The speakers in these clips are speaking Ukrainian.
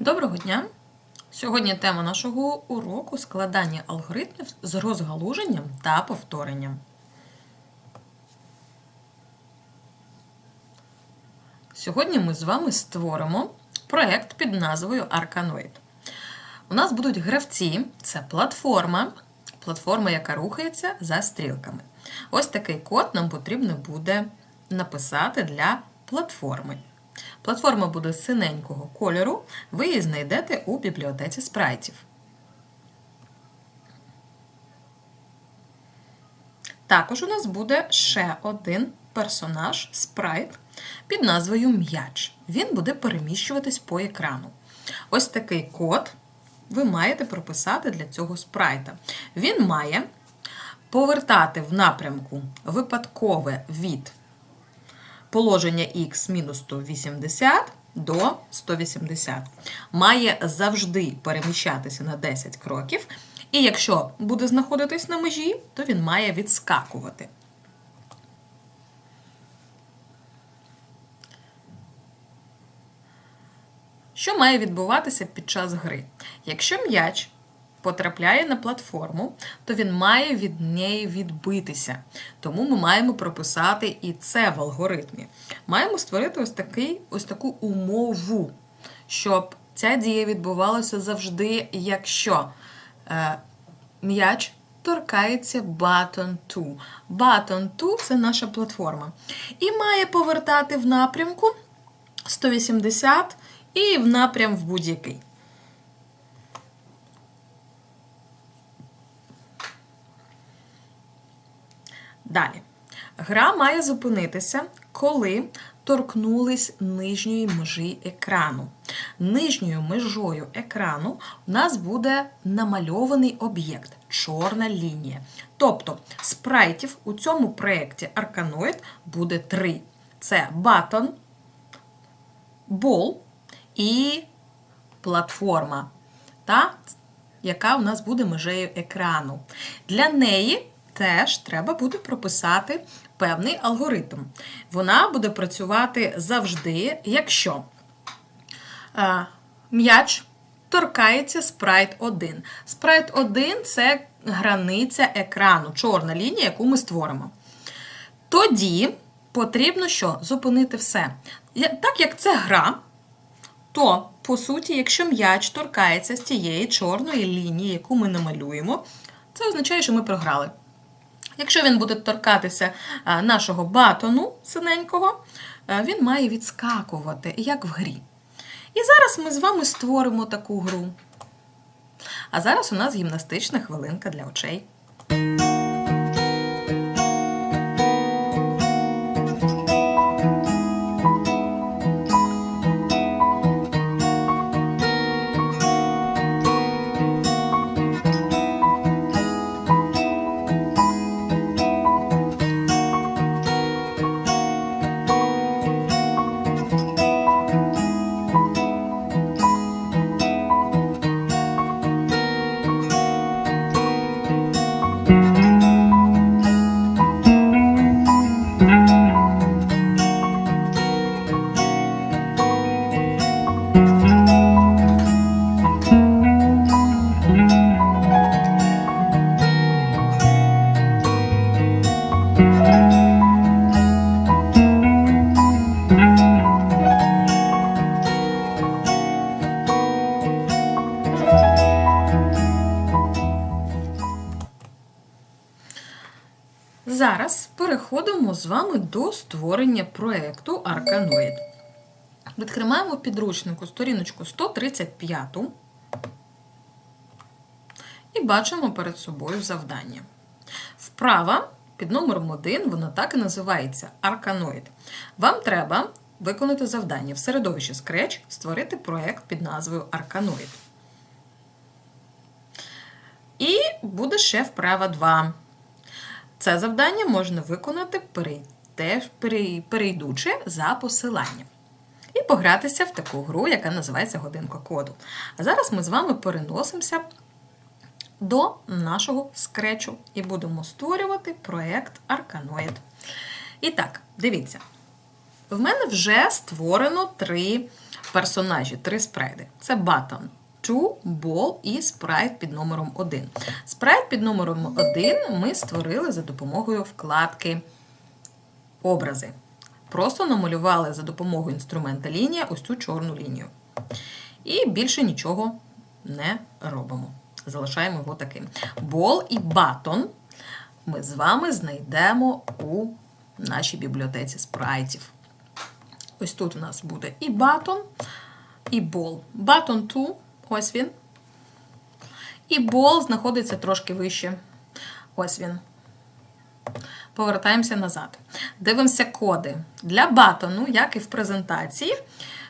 Доброго дня! Сьогодні тема нашого уроку складання алгоритмів з розгалуженням та повторенням. Сьогодні ми з вами створимо проєкт під назвою Arkanoid. У нас будуть гравці, це платформа, платформа, яка рухається за стрілками. Ось такий код нам потрібно буде написати для платформи. Платформа буде синенького кольору, ви її знайдете у бібліотеці спрайтів. Також у нас буде ще один персонаж спрайт під назвою М'яч. Він буде переміщуватись по екрану. Ось такий код ви маєте прописати для цього спрайта. Він має повертати в напрямку випадкове від положення х мінус 180 до 180. Має завжди переміщатися на 10 кроків. І якщо буде знаходитись на межі, то він має відскакувати. Що має відбуватися під час гри? Якщо м'яч потрапляє на платформу, то він має від неї відбитися. Тому ми маємо прописати і це в алгоритмі. Маємо створити ось, такий, ось таку умову, щоб ця дія відбувалася завжди, якщо е, м'яч торкається button 2. Button 2 це наша платформа. І має повертати в напрямку 180 і в напрям в будь-який. Далі. Гра має зупинитися, коли торкнулись нижньої межі екрану. Нижньою межою екрану у нас буде намальований об'єкт чорна лінія. Тобто спрайтів у цьому проєкті Arkanoid буде три: це батон, бол і платформа, та, яка у нас буде межею екрану. Для неї теж треба буде прописати певний алгоритм. Вона буде працювати завжди, якщо е, м'яч торкається спрайт 1. Спрайт 1 це границя екрану, чорна лінія, яку ми створимо. Тоді потрібно що? Зупинити все. Так як це гра, то, по суті, якщо м'яч торкається з тієї чорної лінії, яку ми намалюємо, це означає, що ми програли. Якщо він буде торкатися нашого батону синенького, він має відскакувати, як в грі. І зараз ми з вами створимо таку гру. А зараз у нас гімнастична хвилинка для очей. Переходимо з вами до створення проєкту Arkanoid. Відкриваємо підручнику сторіночку 135 і бачимо перед собою завдання. Вправа під номером 1 вона так і називається Arkanoid. Вам треба виконати завдання в середовищі Scratch створити проєкт під назвою Arkanoid. І буде ще вправа 2. Це завдання можна виконати, перейдучи за посиланням. І погратися в таку гру, яка називається Годинка коду. А зараз ми з вами переносимося до нашого скречу і будемо створювати проєкт Arkanoid. І так, дивіться. В мене вже створено три персонажі, три спрайди. Це Button, Two, Ball і спрайт під номером 1. Спрайт під номером 1 ми створили за допомогою вкладки образи. Просто намалювали за допомогою інструмента лінія ось цю чорну лінію. І більше нічого не робимо. Залишаємо його таким. Бол і батон ми з вами знайдемо у нашій бібліотеці спрайтів. Ось тут у нас буде і батон, і бол. Батон 2, ось він. І бол знаходиться трошки вище. Ось він. Повертаємося назад. Дивимося коди. Для батону, як і в презентації,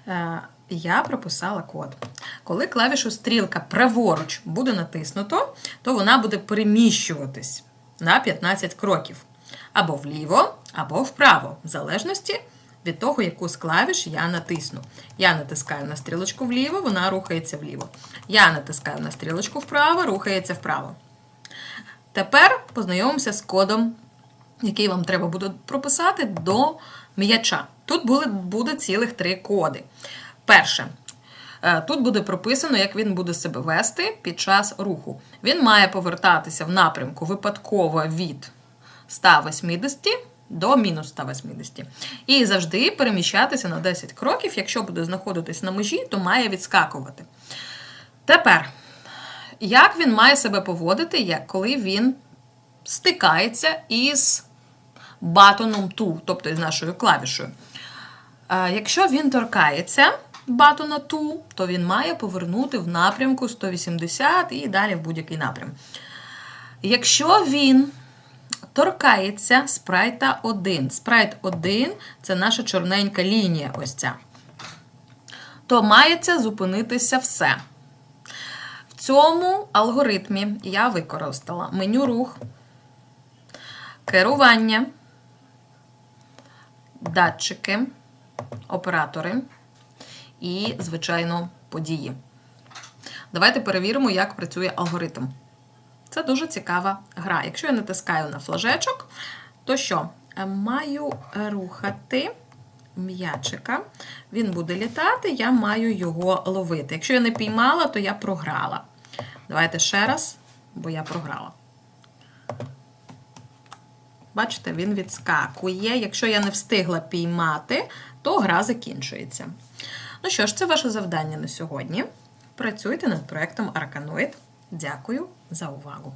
е, я прописала код. Коли клавішу стрілка праворуч буде натиснуто, то вона буде переміщуватись на 15 кроків. Або вліво, або вправо, в залежності від того, яку з клавіш я натисну. Я натискаю на стрілочку вліво, вона рухається вліво. Я натискаю на стрілочку вправо, рухається вправо. Тепер познайомимося з кодом, який вам треба буде прописати до м'яча. Тут буде, буде цілих три коди. Перше. е, Тут буде прописано, як він буде себе вести під час руху. Він має повертатися в напрямку випадково від 180 до мінус 180. І завжди переміщатися на 10 кроків. Якщо буде знаходитись на межі, то має відскакувати. Тепер, як він має себе поводити, як коли він стикається із батоном ту, тобто із нашою клавішою. Е, Якщо він торкається батона ту, то він має повернути в напрямку 180 і далі в будь-який напрям. Якщо він торкається спрайта 1, спрайт 1 це наша чорненька лінія, ось ця, то мається зупинитися все. В цьому алгоритмі я використала меню рух, керування, датчики, оператори і, звичайно, події. Давайте перевіримо, як працює алгоритм. Це дуже цікава гра. Якщо я натискаю на флажечок, то що? Е, Маю рухати м'ячика. Він буде літати, я маю його ловити. Якщо я не піймала, то я програла. Давайте ще раз, бо я програла. Бачите, він відскакує. Якщо я не встигла піймати, то гра закінчується. Ну що ж, це ваше завдання на сьогодні. Працюйте над проектом Арканоїд. Дякую за увагу!